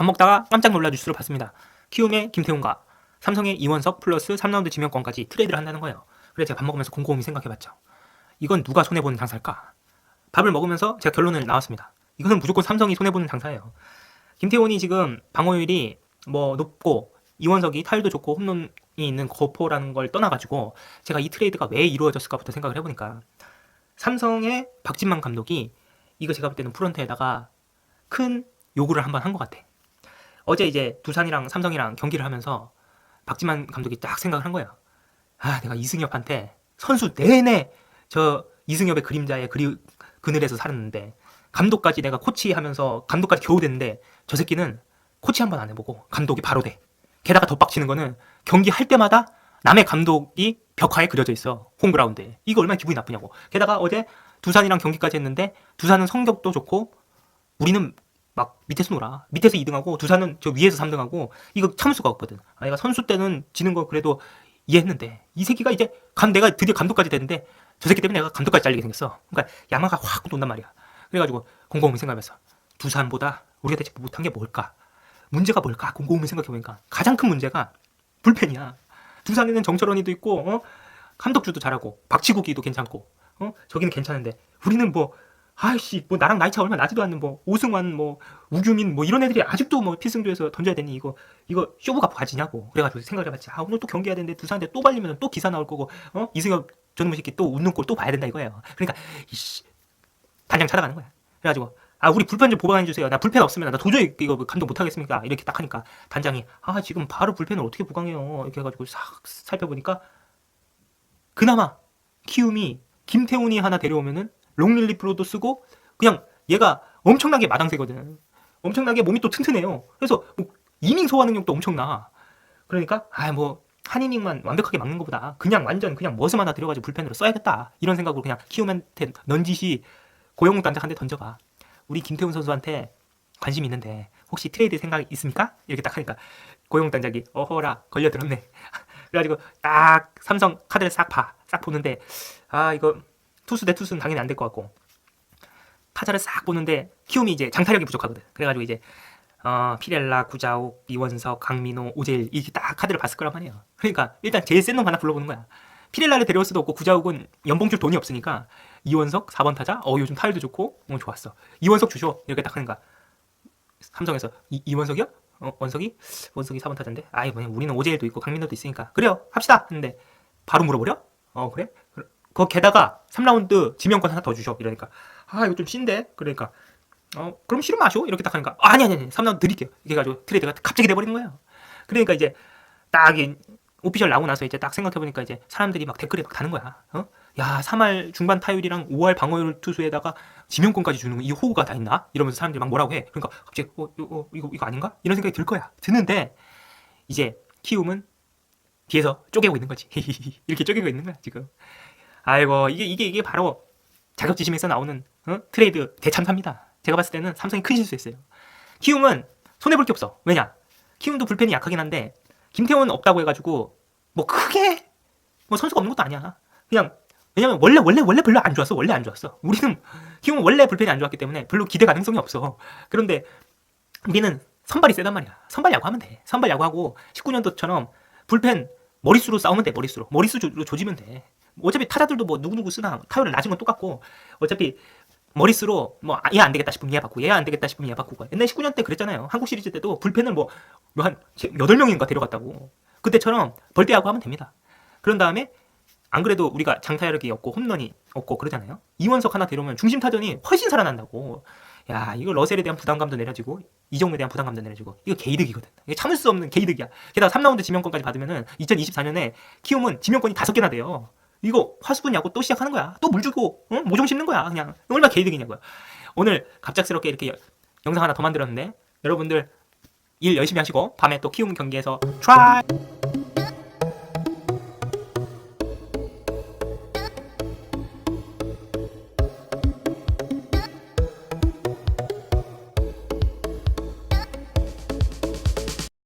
밥 먹다가 깜짝 놀라 뉴스를 봤습니다. 키움의 김태훈과 삼성의 이원석 플러스 3라운드 지명권까지 트레이드를 한다는 거예요. 그래서 제가 밥 먹으면서 곰곰이 생각해봤죠. 이건 누가 손해보는 장사일까? 밥을 먹으면서 제가 결론을 나왔습니다. 이거는 무조건 삼성이 손해보는 장사예요. 김태훈이 지금 방어율이 뭐 높고 이원석이 타율도 좋고 홈런이 있는 거포라는 걸 떠나가지고 제가 이 트레이드가 왜 이루어졌을까부터 생각을 해보니까 삼성의 박진만 감독이 이거 제가 볼 때는 프런트에다가 큰 요구를 한번 한 것 같아. 어제 이제 두산이랑 삼성이랑 경기를 하면서 박진만 감독이 딱 생각을 한 거예요. 아, 내가 이승엽한테 선수 내내 저 이승엽의 그림자에 그리, 그늘에서 살았는데 감독까지 내가 코치하면서 감독까지 겨우 됐는데 저 새끼는 코치 한 번 안 해보고 감독이 바로 돼. 게다가 더 빡치는 거는 경기 할 때마다 남의 감독이 벽화에 그려져 있어 홈그라운드에 이거 얼마나 기분이 나쁘냐고 게다가 어제 두산이랑 경기까지 했는데 두산은 성적도 좋고 우리는 막 밑에서 놀아. 밑에서 2등하고 두산은 저 위에서 3등하고 이거 참을 수가 없거든. 아, 내가 선수 때는 지는 거 그래도 이해했는데 이 새끼가 이제 감 내가 드디어 감독까지 됐는데 저 새끼 때문에 내가 감독까지 잘리게 생겼어. 그러니까 야마가 확 돈단 말이야. 그래가지고 곰곰이 생각해봤어 두산보다 우리가 대체 못한 게 뭘까? 문제가 뭘까? 곰곰이 생각해보니까 가장 큰 문제가 불펜이야. 두산에는 정철원이도 있고 어? 감독주도 잘하고 박치국이도 괜찮고 어? 저기는 괜찮은데 우리는 뭐 아이씨 뭐 나랑 나이 차 얼마 나지도 않는 뭐 오승환 뭐 우규민 뭐 이런 애들이 아직도 뭐 필승조에서 던져야 되니 이거 이거 쇼부가 가지냐고. 그래가지고 생각을 해봤지. 아 오늘 또 경기해야 되는데 두산한테 또 발리면 또 기사 나올 거고 어? 이승엽 저놈의 새끼 또 웃는 꼴 또 봐야 된다 이거예요. 그러니까 이씨 단장 찾아가는 거야. 그래가지고 아 우리 불펜 좀 보강해 주세요. 나 불펜 없으면 나 도저히 이거 감독 못 하겠습니까? 이렇게 딱 하니까 단장이 아 지금 바로 불펜을 어떻게 보강해요? 이렇게 해가지고 싹 살펴보니까 그나마 키움이 김태훈이 하나 데려오면은 롱릴리프로도 쓰고 그냥 얘가 엄청나게 마당새거든. 엄청나게 몸이 또 튼튼해요. 그래서 뭐 이닝 소화 능력도 엄청나. 그러니까 아 뭐 한 이닝만 완벽하게 막는 것보다 그냥 완전 그냥 머슴 하나 들여가지고 불펜으로 써야겠다. 이런 생각으로 그냥 키움한테 넌지시 고영욱 단장한테 던져봐. 우리 김태훈 선수한테 관심 있는데 혹시 트레이드 생각 있습니까? 이렇게 딱 하니까 고용 단장이 어허라 걸려들었네. 그래가지고 딱 삼성 카드를 싹 봐, 싹 보는데 아 이거 투수 대 투수는 당연히 안 될 것 같고 타자를 싹 보는데 키움이 이제 장타력이 부족하거든. 그래가지고 이제 어, 피렐라, 구자욱, 이원석, 강민호, 오재일 이렇게 딱 카드를 봤을 거란 말이에요. 그러니까 일단 제일 센 놈 하나 불러보는 거야. 피렐라를 데려올 수도 없고 구자욱은 연봉 줄 돈이 없으니까 이원석 4번 타자 어 요즘 타율도 좋고 어 좋았어 이원석 주쇼 이렇게 딱 하는가 삼성에서 이, 이원석이요? 어, 원석이? 원석이 4번 타자인데 아이 뭐냐 우리는 오재일도 있고 강민호도 있으니까 그래요 합시다 했는데 바로 물어버려? 어 그래? 그 게다가 3라운드 지명권 하나 더 주셔. 이러니까 아 이거 좀 신데? 그러니까 어 그럼 싫으면 마셔. 이렇게 딱 하니까 아, 아니 아니 아니 3라운드 드릴게요. 이렇게 해가지고 트레이드가 갑자기 돼버리는 거예요. 그러니까 이제 딱 이, 오피셜 나오고 나서 이제 딱 생각해 보니까 이제 사람들이 막 댓글에 막 다는 거야. 어? 야 3할 중반 타율이랑 5할 방어율 투수에다가 지명권까지 주는 이 호구가 다 있나? 이러면서 사람들이 막 뭐라고 해. 그러니까 갑자기 어, 어, 이거 이거 아닌가? 이런 생각이 들 거야. 드는데 이제 키움은 뒤에서 쪼개고 있는 거지. 이렇게 쪼개고 있는 거야 지금 아이고 이게 이게 이게 바로 자격지심에서 나오는 어? 트레이드 대참사입니다. 제가 봤을 때는 삼성이 큰 실수했어요. 키움은 손해 볼 게 없어. 왜냐? 키움도 불펜이 약하긴 한데 김태훈 없다고 해가지고 뭐 크게 뭐 선수가 없는 것도 아니야. 그냥 왜냐면 원래 원래 원래 별로 안 좋았어. 원래 안 좋았어. 우리는 키움은 원래 불펜이 안 좋았기 때문에 별로 기대 가능성이 없어. 그런데 우리는 선발이 세단 말이야. 선발 야구하면 돼. 선발 야구하고 19년도처럼 불펜 머릿수로 싸우면 돼. 머릿수로 머릿수로 조지면 돼. 어차피 타자들도 뭐 누구누구 쓰나 타율을 낮은 건 똑같고 어차피 머릿수로 뭐 얘 안 되겠다 싶으면 얘 바꾸고 얘 안 되겠다 싶으면 얘 바꾸고 옛날 19년 때 그랬잖아요. 한국 시리즈 때도 불펜을 뭐한 8명인가 데려갔다고. 그때처럼 벌떼하고 하면 됩니다. 그런 다음에 안 그래도 우리가 장타력이 없고 홈런이 없고 그러잖아요. 이원석 하나 데려오면 중심 타전이 훨씬 살아난다고. 야 이거 러셀에 대한 부담감도 내려지고 이정우에 대한 부담감도 내려지고 이거 개이득이거든. 이게 참을 수 없는 개이득이야. 게다가 3라운드 지명권까지 받으면은 2024년에 키움은 지명권이 다섯 개나 돼요 이거 화수분 야구 또 시작하는 거야. 또 물 주고 응? 모종 심는 거야. 그냥 얼마나 개이득이냐고요. 오늘 갑작스럽게 이렇게 여, 영상 하나 더 만들었는데 여러분들 일 열심히 하시고 밤에 또 키움 경기에서 트라이